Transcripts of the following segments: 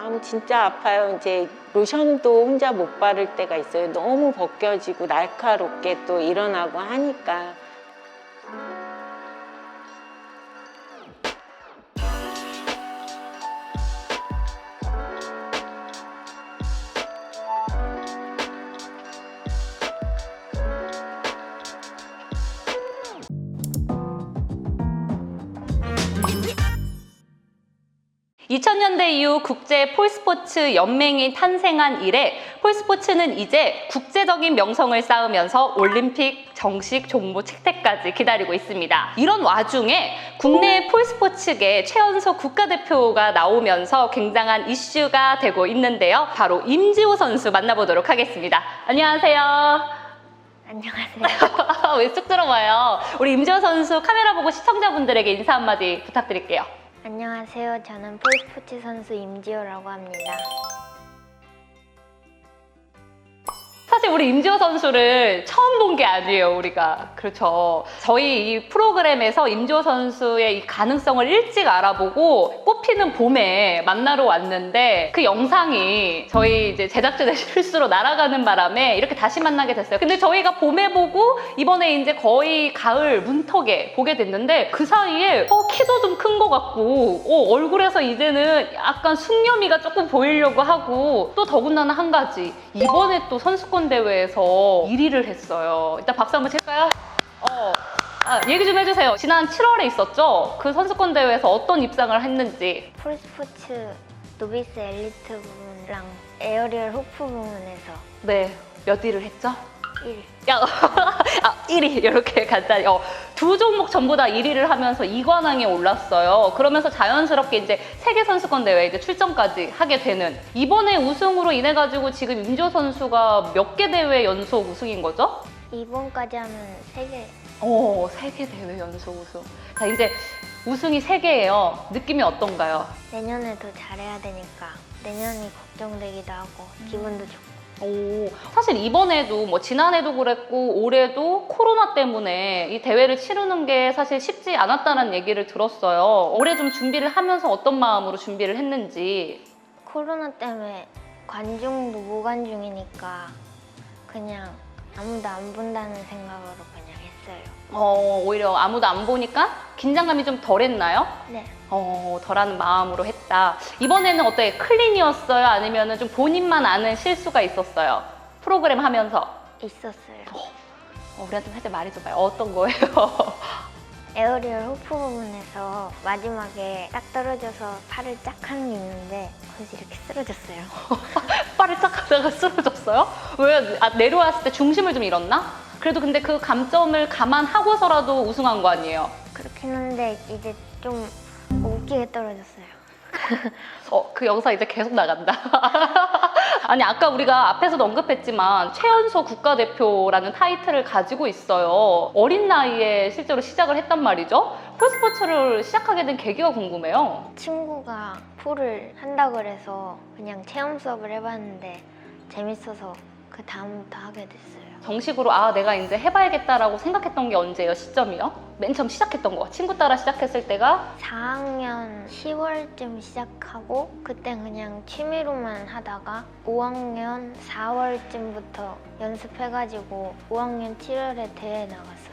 마음 진짜 아파요. 이제 로션도 혼자 못 바를 때가 있어요. 너무 벗겨지고 날카롭게 또 일어나고 하니까. 이천 년대 이후 국제 폴스포츠 연맹이 탄생한 이래 폴스포츠는 이제 국제적인 명성을 쌓으면서 올림픽 정식 종목 채택까지 기다리고 있습니다. 이런 와중에 국내 폴스포츠계 최연소 국가대표가 나오면서 굉장한 이슈가 되고 있는데요. 바로 임지호 선수 만나보도록 하겠습니다. 안녕하세요. 안녕하세요. 왜 쑥 들어와요? 우리 임지호 선수 카메라 보고 시청자분들에게 인사 한마디 부탁드릴게요. 안녕하세요. 저는 폴스포츠 선수 임지호라고 합니다. 사실 우리 임지호 선수를 처음 본 게 아니에요, 우리가. 그렇죠. 저희 이 프로그램에서 임지호 선수의 이 가능성을 일찍 알아보고 꽃피는 봄에 만나러 왔는데 그 영상이 저희 이제 제작진의 실수로 날아가는 바람에 이렇게 다시 만나게 됐어요. 근데 저희가 봄에 보고 이번에 이제 거의 가을 문턱에 보게 됐는데 그 사이에 어, 키도 좀 큰 것 같고 어, 얼굴에서 이제는 약간 숙녀미가 조금 보이려고 하고 또 더군다나 한 가지 이번에 또 선수권 대회에서 1위를 했어요. 일단 박수 한번 칠까요? 어. 아, 얘기 좀 해주세요. 지난 7월에 있었죠? 그 선수권 대회에서 어떤 입상을 했는지. 폴스포츠 노비스 엘리트 부분랑 에어리얼 호프 부분에서 네, 몇 위를 했죠? 1위. 야, 아, 1위 이렇게 간단히 어, 두 종목 전부 다 1위를 하면서 2관왕에 올랐어요. 그러면서 자연스럽게 이제 세계 선수권 대회 이제 출전까지 하게 되는 이번에 우승으로 인해 가지고 지금 임조 선수가 몇 개 대회 연속 우승인 거죠? 이번까지 하면 3개. 오, 세계 대회 연속 우승. 자, 이제 우승이 세 개예요. 느낌이 어떤가요? 내년에 더 잘해야 되니까 내년이 걱정되기도 하고 기분도 좋고. 오, 사실 이번에도 뭐 지난해도 그랬고 올해도 코로나 때문에 이 대회를 치르는 게 사실 쉽지 않았다는 얘기를 들었어요. 올해 좀 준비를 하면서 어떤 마음으로 준비를 했는지. 코로나 때문에 관중도 무관중이니까 그냥 아무도 안 본다는 생각으로 그냥 했어요. 어, 오히려 아무도 안 보니까 긴장감이 좀 덜했나요? 네. 어, 덜하는 마음으로 했다. 이번에는 어떻게 클린이었어요? 아니면 좀 본인만 아는 실수가 있었어요? 프로그램 하면서. 있었어요. 어, 우리한테 살짝 말해줘봐요. 어떤 거예요? 에어리얼 호프 부분에서 마지막에 딱 떨어져서 팔을 짝 하는 게 있는데 거기서 이렇게 쓰러졌어요. 빨리 딱 하다가 쓰러졌어요? 왜? 아, 내려왔을 때 중심을 좀 잃었나? 그래도 근데 그 감점을 감안하고서라도 우승한 거 아니에요? 그렇긴 한데 이제 좀 웃기게 떨어졌어요. 어, 그 영상 이제 계속 나간다. 아니, 아까 우리가 앞에서도 언급했지만, 최연소 국가대표라는 타이틀을 가지고 있어요. 어린 나이에 실제로 시작을 했단 말이죠. 폴스포츠를 시작하게 된 계기가 궁금해요. 친구가 풀을 한다 그래서 그냥 체험 수업을 해봤는데 재밌어서 그 다음부터 하게 됐어요. 정식으로, 아, 내가 이제 해봐야겠다라고 생각했던 게 언제예요? 시점이요? 맨 처음 시작했던 거. 친구 따라 시작했을 때가 4학년 10월쯤 시작하고 그때 그냥 취미로만 하다가 5학년 4월쯤부터 연습해가지고 5학년 7월에 대회 나갔었어요.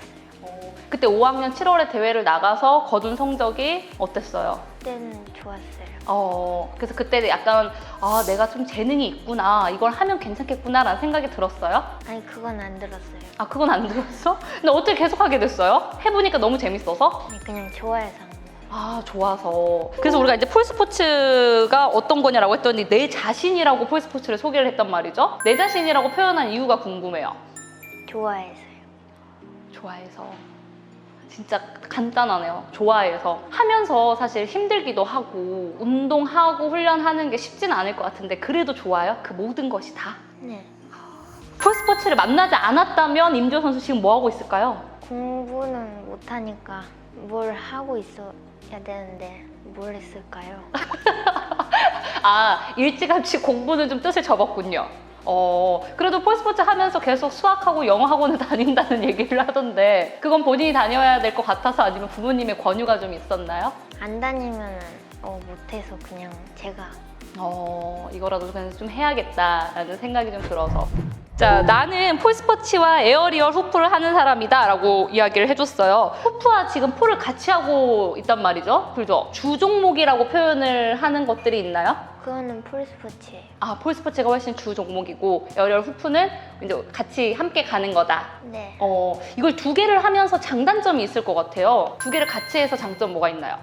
그때 5학년 7월에 대회를 나가서 거둔 성적이 어땠어요? 그때는 좋았어요. 어, 그래서 그때 약간 아, 내가 좀 재능이 있구나. 이걸 하면 괜찮겠구나라는 생각이 들었어요. 아니 그건 안 들었어요. 아, 그건 안 들었어? 근데 어떻게 계속 하게 됐어요? 해보니까 너무 재밌어서? 아니, 그냥 좋아해서 한 거예요. 아, 좋아서. 그래서 우리가 이제 폴스포츠가 어떤 거냐라고 했더니 내 자신이라고 폴스포츠를 소개를 했단 말이죠. 내 자신이라고 표현한 이유가 궁금해요. 좋아해서요. 좋아해서. 진짜 간단하네요. 좋아해서. 하면서 사실 힘들기도 하고, 운동하고 훈련하는 게 쉽진 않을 것 같은데, 그래도 좋아요? 그 모든 것이 다? 네. 풀스포츠를 만나지 않았다면 임조 선수 지금 뭐 하고 있을까요? 공부는 못하니까 뭘 하고 있어야 되는데 뭘 했을까요? 아 일찌감치 공부는 좀 뜻을 접었군요. 어 그래도 폴스포츠 하면서 계속 수학하고 영어 학원을 다닌다는 얘기를 하던데 그건 본인이 다녀야 될 것 같아서 아니면 부모님의 권유가 좀 있었나요? 안 다니면 어, 못해서 그냥 제가 어, 이거라도 그냥 좀 해야겠다라는 생각이 좀 들어서. 자, 나는 폴스포츠와 에어리얼 후프를 하는 사람이다 라고 이야기를 해줬어요. 후프와 지금 폴을 같이 하고 있단 말이죠. 그죠? 주 종목이라고 표현을 하는 것들이 있나요? 그거는 폴스포츠예요. 아, 폴스포츠가 훨씬 주 종목이고 에어리얼 후프는 이제 같이 함께 가는 거다. 네. 어, 이걸 두 개를 하면서 장단점이 있을 것 같아요. 두 개를 같이 해서 장점 뭐가 있나요?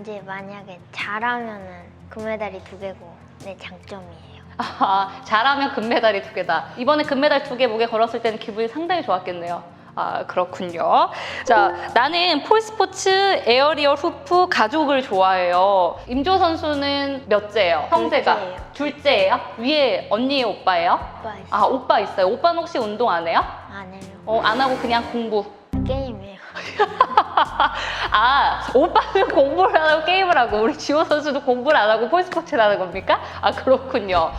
이제 만약에 잘하면은 금메달이 두 개고 네 장점이에요. 아, 잘하면 금메달이 두 개다. 이번에 금메달 두 개 목에 걸었을 때는 기분이 상당히 좋았겠네요. 아, 그렇군요. 자, 나는 폴스포츠, 에어리얼 후프, 가족을 좋아해요. 임조 선수는 몇째예요? 형제가? 둘째예요. 둘째예요? 위에 언니예요, 오빠예요? 오빠 있어요. 아, 오빠 있어요. 오빠는 혹시 운동 안 해요? 안 해요. 어, 안 하고 그냥 공부. 게임이에요. 아, 오빠는 공부를 안 하고 게임을 하고 우리 지호 선수도 공부를 안 하고 폴스포츠를 하는 겁니까? 아, 그렇군요.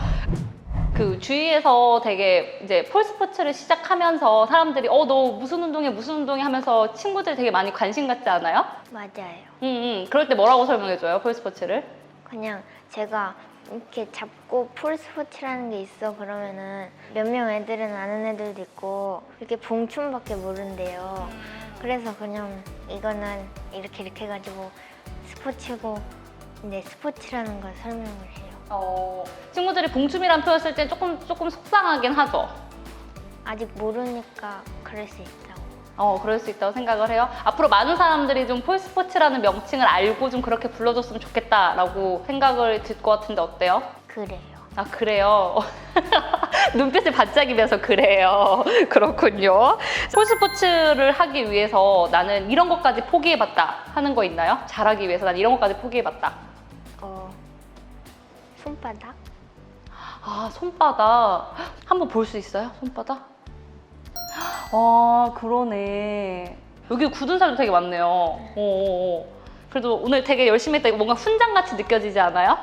그 주위에서 되게 이제 폴스포츠를 시작하면서 사람들이 어, 너 무슨 운동해, 무슨 운동해 하면서 친구들 되게 많이 관심 갖지 않아요? 맞아요. 응, 응. 그럴 때 뭐라고 설명해줘요, 폴스포츠를? 그냥 제가 이렇게 잡고 폴스포츠라는 게 있어 그러면은 몇 명 애들은 아는 애들도 있고 이렇게 봉춤밖에 모른대요. 그래서 그냥 이거는 이렇게 이렇게 해가지고 스포츠고 이제 스포츠라는 걸 설명을 해요. 어, 친구들이 봉춤이란 표현 쓸 때 조금, 조금 속상하긴 하죠. 아직 모르니까 그럴 수 있다고. 어, 그럴 수 있다고 생각을 해요. 앞으로 많은 사람들이 좀 폴스포츠라는 명칭을 알고 좀 그렇게 불러줬으면 좋겠다라고 생각을 들 것 같은데 어때요? 그래요. 아, 그래요. 눈빛을 반짝이면서 그래요. 그렇군요. 폴스포츠를 하기 위해서 나는 이런 것까지 포기해봤다 하는 거 있나요? 잘하기 위해서 난 이런 것까지 포기해봤다. 어 손바닥? 아, 손바닥. 한번 볼 수 있어요? 손바닥? 아, 그러네. 여기 굳은 살도 되게 많네요. 어, 어, 어. 그래도 오늘 되게 열심히 했다. 뭔가 훈장같이 느껴지지 않아요?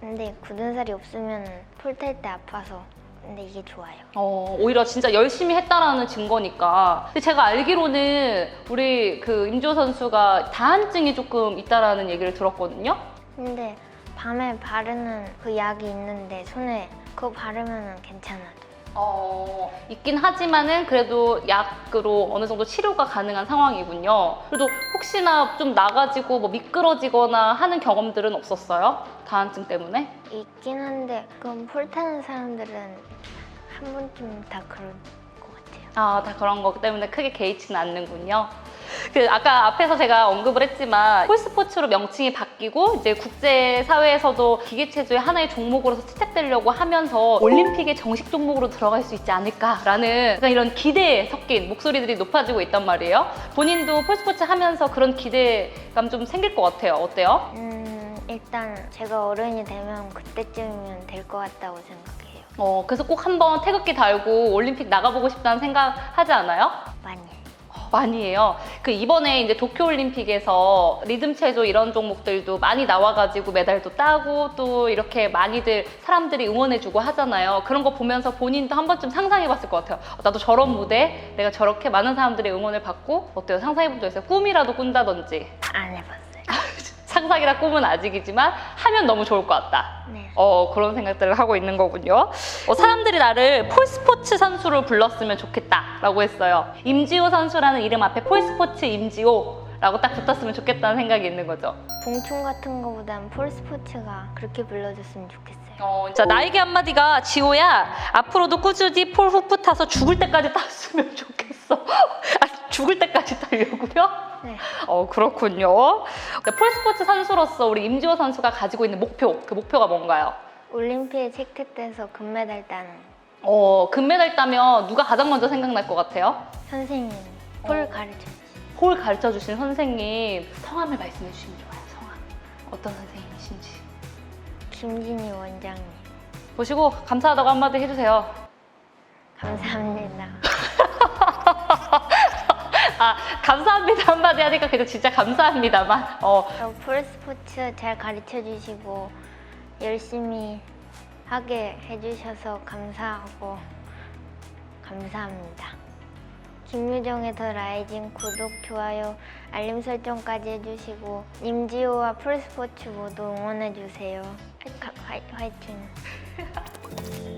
근데 굳은 살이 없으면 폴 탈 때 아파서 근데 이게 좋아요. 어, 오히려 진짜 열심히 했다라는 증거니까. 근데 제가 알기로는 우리 그 임조 선수가 다한증이 조금 있다라는 얘기를 들었거든요. 근데 밤에 바르는 그 약이 있는데 손에 그거 바르면 괜찮아요. 어, 있긴 하지만은 그래도 약으로 어느 정도 치료가 가능한 상황이군요. 그래도 혹시나 좀 나가지고 뭐 미끄러지거나 하는 경험들은 없었어요? 다한증 때문에? 있긴 한데 그건 폴 타는 사람들은 한 번쯤 다같 아, 다 그런 거 때문에 크게 개의치는 않는군요. 그 아까 앞에서 제가 언급을 했지만 폴스포츠로 명칭이 바뀌고 이제 국제 사회에서도 기계 체조의 하나의 종목으로서 채택되려고 하면서 올림픽의 정식 종목으로 들어갈 수 있지 않을까라는 이런 기대에 섞인 목소리들이 높아지고 있단 말이에요. 본인도 폴스포츠 하면서 그런 기대감 좀 생길 것 같아요. 어때요? 음 일단 제가 어른이 되면 그때쯤이면 될 것 같다고 생각해요. 어, 그래서 꼭 한번 태극기 달고 올림픽 나가보고 싶다는 생각 하지 않아요? 많이. 많이 해요. 그 이번에 이제 도쿄올림픽에서 리듬 체조 이런 종목들도 많이 나와가지고 메달도 따고 또 이렇게 많이들 사람들이 응원해주고 하잖아요. 그런 거 보면서 본인도 한 번쯤 상상해봤을 것 같아요. 어, 나도 저런 무대, 내가 저렇게 많은 사람들의 응원을 받고 어때요? 상상해본 적 있어요? 꿈이라도 꾼다든지. 안 해봤어요. 상상이라 꿈은 아직이지만 하면 너무 좋을 것 같다. 네. 어, 그런 생각들을 하고 있는 거군요. 어, 사람들이 나를 폴스포츠 선수로 불렀으면 좋겠다라고 했어요. 임지호 선수라는 이름 앞에 폴스포츠 임지호 라고 딱 붙었으면 좋겠다는 생각이 있는 거죠. 봉춤 같은 거보단 폴 스포츠가 그렇게 불러줬으면 좋겠어요. 어, 자, 나에게 한마디가 지호야, 앞으로도 꾸준히 폴 후프 타서 죽을 때까지 탔으면 좋겠어. 아, 죽을 때까지 타려고요? 네. 어, 그렇군요. 자, 폴스포츠 선수로서 우리 임지호 선수가 가지고 있는 목표, 그 목표가 뭔가요? 올림픽에 채택돼서 금메달 따는 어, 금메달 따면 누가 가장 먼저 생각날 것 같아요? 선생님 폴 어. 가르쳐 주세요. 폴 가르쳐 주신 선생님 성함을 말씀해 주시면 좋아요. 성함. 어떤 선생님이신지. 김진희 원장님 보시고 감사하다고 한마디 해주세요. 감사합니다. 아, 감사합니다 한마디 하니까 그냥 진짜 감사합니다만. 어, 어, 폴 스포츠 잘 가르쳐 주시고 열심히 하게 해주셔서 감사하고 감사합니다. 김유정의 더 라이징 구독, 좋아요, 알림 설정까지 해주시고 임지호와 폴 스포츠 모두 응원해 주세요. 화, 화, 화이팅.